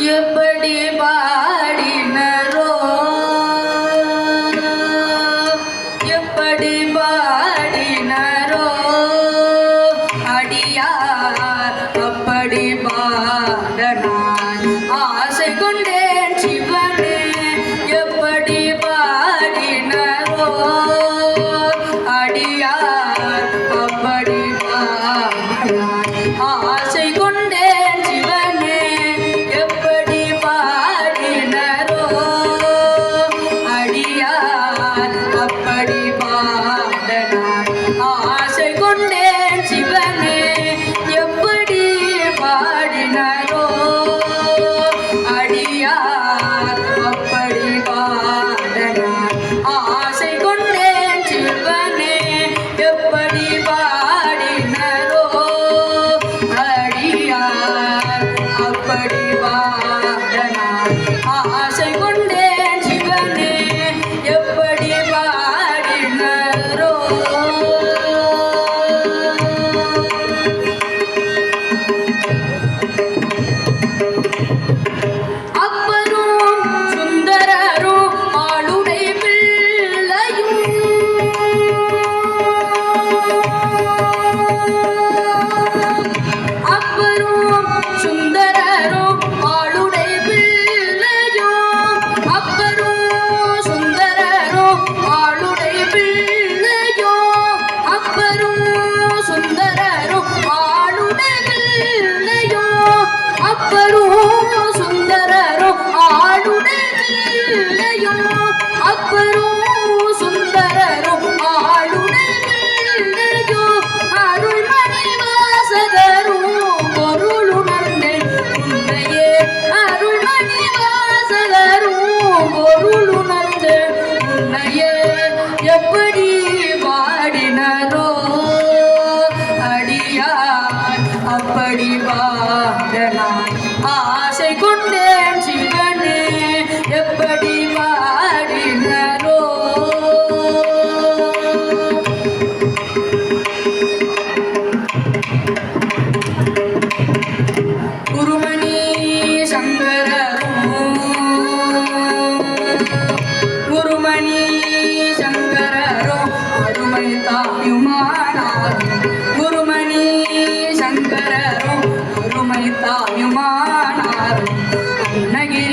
எப்படி பாடினரோ? எப்படி பாடினரோ? அடியார் அப்படி பாடனான். ஆசை கொண்டேன் சிவனே எப்படி பாடினரோ? அடியார் அப்படி ಮಾಡಿ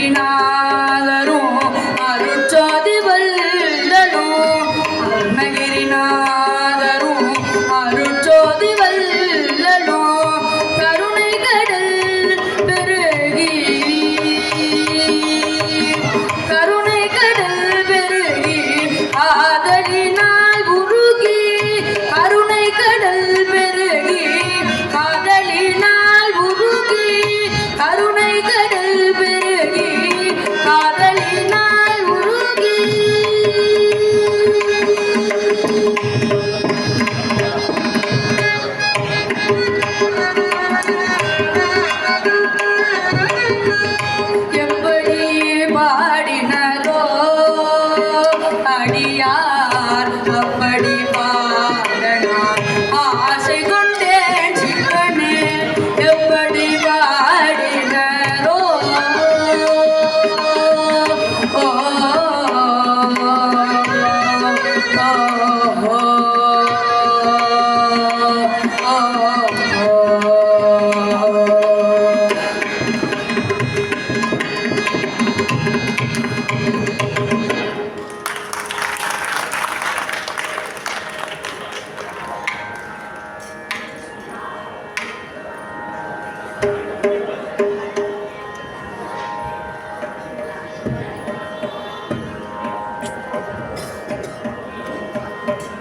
அருணகிரிநாதரும் அருட்சாதி வல்லரும் அருணகிரிநாதரும் அருட்சோதி வல்லரும் கருணை கடல் பெருகி கருணை கடல்